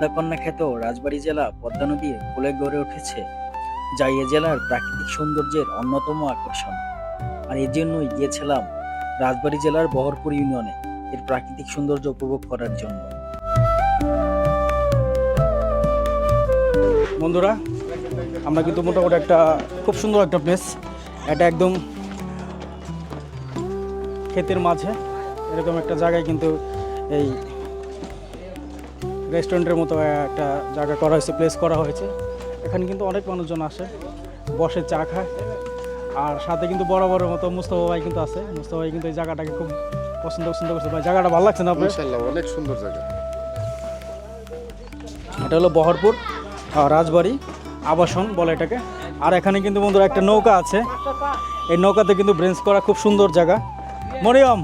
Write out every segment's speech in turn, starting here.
পদ্মাকন্যা খ্যাত রাজবাড়ী জেলা পদ্মা নদীর কোলে গড়ে উঠেছে, যা এ জেলার প্রাকৃতিক সৌন্দর্যের অন্যতম আকর্ষণ। আর এর জন্যই গিয়েছিলাম রাজবাড়ী জেলার বহরপুর ইউনিয়নে এর প্রাকৃতিক সৌন্দর্য উপভোগ করার জন্য। বন্ধুরা, আমরা কিন্তু মোটামুটি একটা খুব সুন্দর একটা প্লেস এটা একদম ক্ষেতের মাঝে, এরকম একটা জায়গায় কিন্তু এই রেস্টুরেন্টের মতো একটা জায়গা করা হয়েছে প্লেস করা হয়েছে। এখানে কিন্তু অনেক মানুষজন আসে বসে চা খায়। আর সাথে কিন্তু বড় বড় মতো মুস্তফা ভাই কিন্তু আছে। মুস্তফা ভাই কিন্তু এই জায়গাটাকে খুব পছন্দ পছন্দ করছে। ভাই জায়গাটা ভালো লাগছে না আপনার? অনেক সুন্দর জায়গা। এটা হলো বহরপুর রাজবাড়ি আবাসন বলে এটাকে। আর এখানে কিন্তু বন্ধুরা একটা নৌকা আছে। এই নৌকাতে কিন্তু ব্রেঞ্চ করা খুব সুন্দর জায়গা। মরিয়ম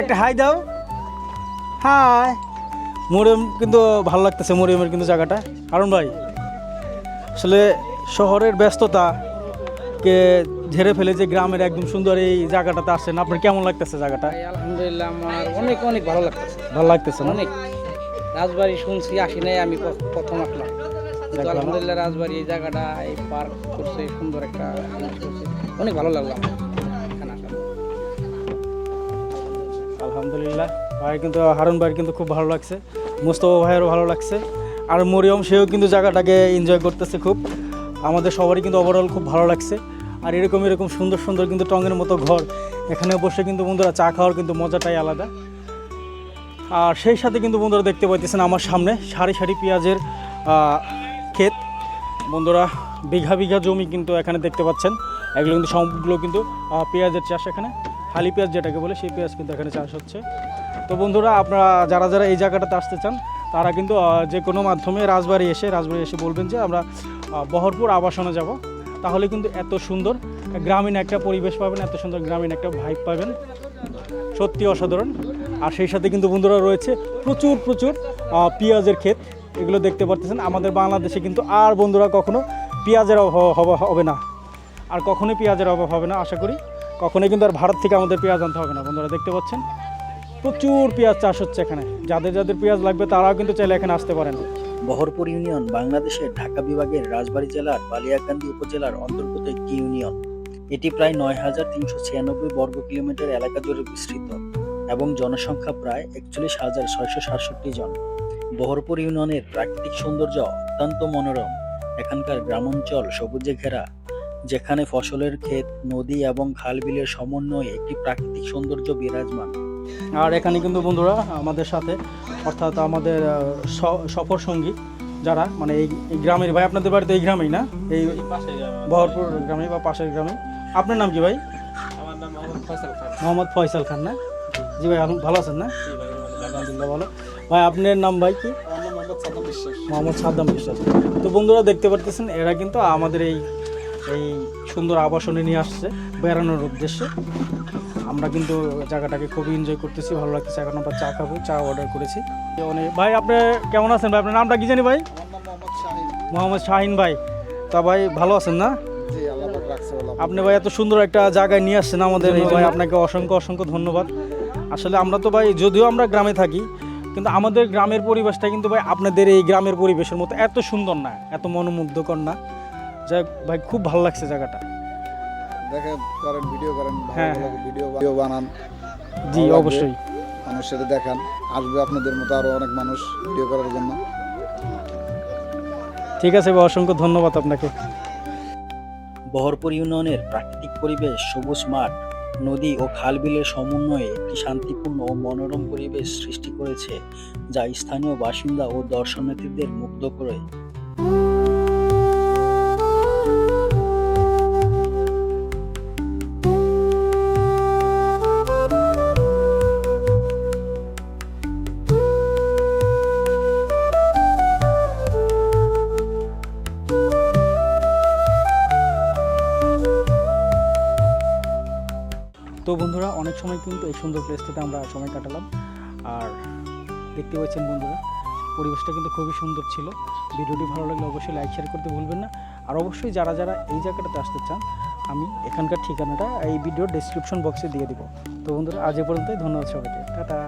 একটা হাই দাও। হাই। মরিয়ম কিন্তু ভালো লাগতেছে মরিয়মের কিন্তু জায়গাটা। কারণ ভাই আসলে শহরের ব্যস্ততা কে ঝেড়ে ফেলে যে গ্রামের একদম সুন্দর এই জায়গাটাতে আসছেন আপনার কেমন লাগতেছে জায়গাটা? আলহামদুলিল্লাহ আমার অনেক অনেক ভালো লাগতেছে। ভালো লাগতেছে অনেক। রাজবাড়ি শুনছি আসি নাই আমি প্রথম আসলাম। আলহামদুলিল্লাহ রাজবাড়ি এই জায়গাটা এই পার্ক করছে সুন্দর একটা অনেক ভালো লাগল আলহামদুলিল্লাহ। ভাই কিন্তু, হারুন ভাইয়ের কিন্তু খুব ভালো লাগছে, মুস্তফা ভাইয়েরও ভালো লাগছে, আর মরিয়ম সেও কিন্তু জায়গাটাকে এনজয় করতেছে খুব। আমাদের সবারই কিন্তু ওভারঅল খুব ভালো লাগছে, আর এরকম এরকম সুন্দর সুন্দর কিন্তু টঙের মতো ঘর, এখানে বসে কিন্তু বন্ধুরা চা খাওয়ার কিন্তু মজাটাই আলাদা। আর সেই সাথে কিন্তু বন্ধুরা দেখতে পাইতেছেন আমার সামনে সারি সারি পেঁয়াজের ক্ষেত। বন্ধুরা, বিঘা বিঘা জমি কিন্তু এখানে দেখতে পাচ্ছেন, এগুলো কিন্তু সবগুলো কিন্তু পেঁয়াজের চাষ এখানে। হালি পেঁয়াজ যেটাকে বলে, সেই পেঁয়াজ কিন্তু এখানে চাষ হচ্ছে। তো বন্ধুরা, আপনারা যারা যারা এই জায়গাটাতে আসতে চান, তারা কিন্তু যে কোনো মাধ্যমে রাজবাড়ি এসে রাজবাড়ি এসে বলবেন যে আমরা বহরপুর আবাসনে যাব। তাহলে কিন্তু এত সুন্দর গ্রামীণ একটা পরিবেশ পাবেন, এত সুন্দর গ্রামীণ একটা ভাইব পাবেন। সত্যি অসাধারণ। আর সেই সাথে কিন্তু বন্ধুরা রয়েছে প্রচুর প্রচুর পেঁয়াজের ক্ষেত। এগুলো দেখতে পারতেছেন। আমাদের বাংলাদেশে কিন্তু আর বন্ধুরা কখনো পেঁয়াজের অভাব হবে না। আর কখনোই পেঁয়াজের অভাব হবে না, আশা করি। কখনোই কিন্তু আর ভারত থেকে আমাদের পেঁয়াজ আনতে হবে না। বন্ধুরা দেখতে পাচ্ছেন? প্রচুর পেঁয়াজ চাষ হচ্ছে এখানে। যাদের যাদের পেঁয়াজ লাগবে তারাও কিন্তু চাইলে এখানে আসতে পারেন। বহরপুর ইউনিয়ন, বাংলাদেশের ঢাকা বিভাগের রাজবাড়ী জেলার বালিয়াকান্দি উপজেলার অন্তর্গত একটি ইউনিয়ন। এটি প্রায় নয় হাজার তিনশো ছিয়ানব্বই বর্গ কিলোমিটার এলাকা জুড়ে বিস্তৃত এবং জনসংখ্যা প্রায় একচল্লিশ হাজার ছয়শো সাতষট্টি জন। বহরপুর ইউনিয়নের প্রাকৃতিক সৌন্দর্য অত্যন্ত মনোরম। এখানকার গ্রামাঞ্চল সবুজে ঘেরা, যেখানে ফসলের ক্ষেত, নদী এবং খাল বিলের সমন্বয়ে একটি প্রাকৃতিক সৌন্দর্য বিরাজমান। আর এখানে কিন্তু বন্ধুরা আমাদের সাথে অর্থাৎ আমাদের সফর সঙ্গী যারা মানে এই গ্রামের ভাই আপনাদের বাড়িতে এই গ্রামেই না? এই বহরপুর গ্রামে বা পাশের গ্রামে আপনার নাম কি ভাই? আমার নাম মোহাম্মদ ফয়সাল খান। মোহাম্মদ ফয়সাল খান না? জি ভাই আপনি ভালো আছেন না? আলহামদুলিল্লাহ ভালো ভাই আপনার নাম ভাই কি? মোহাম্মদ সাদ্দাম বিশ্বাস। মোহাম্মদ সাদ্দাম বিশ্বাস। তো বন্ধুরা দেখতে পারতেছেন এরা কিন্তু আমাদের এই এই সুন্দর আবাসনে নিয়ে আসছে বেড়ানোর উদ্দেশ্যে। আমরা কিন্তু জায়গাটাকে খুবই এনজয় করতেছি ভালো লাগতেছে। এখন আমরা চা খাব চা অর্ডার করেছি। অনেক ভাই আপনি কেমন আছেন ভাই? আপনার নামটা কি জানি ভাই? মোহাম্মদ শাহিন। ভাই। তা ভাই ভালো আছেন না? আপনি ভাই এত সুন্দর একটা জায়গায় নিয়ে আসছেন আমাদের এই ভাই আপনাকে অসংখ্য অসংখ্য ধন্যবাদ। আসলে আমরা তো ভাই যদিও আমরা গ্রামে থাকি কিন্তু আমাদের গ্রামের পরিবেশটা কিন্তু ভাই আপনাদের এই গ্রামের পরিবেশের মতো এত সুন্দর না এত মনোমুগ্ধকর না। যাই ভাই খুব ভালো লাগছে জায়গাটা। দেখেন করেন ভিডিও করেন হ্যাঁ, ভিডিও ভিডিও বানান জি অবশ্যই। মানুষের সাথে দেখান আসবে আপনাদের মতো আরও অনেক মানুষ ভিডিও করার জন্য। ঠিক আছে ভাই অসংখ্য ধন্যবাদ আপনাকে। বহরপুর ইউনিয়নের প্রাকৃতিক পরিবেশ সবুজ মাঠ নদী ও খাল বিলের সমন্বয়ে একটি শান্তিপূর্ণ ও মনোরম পরিবেশ সৃষ্টি করেছে যা স্থানীয় বাসিন্দা ও দর্শনার্থীদের মুগ্ধ করে। বন্ধুরা, অনেক সময় কিন্তু এই সুন্দর প্লেসটাতে আমরা সময় কাটালাম। আর দেখতে পাচ্ছেন বন্ধুরা, পরিবেশটা কিন্তু খুবই সুন্দর ছিল। ভিডিওটি ভালো লাগলে অবশ্যই লাইক শেয়ার করতে ভুলবেন না। আর অবশ্যই যারা যারা এই জায়গাটাতে আসতে চান, আমি এখানকার ঠিকানাটা এই ভিডিওর ডিসক্রিপশন বক্সে দিয়ে দিব। তো বন্ধুরা, আজ এ পর্যন্তই, ধন্যবাদ সবাইকে। টাটা।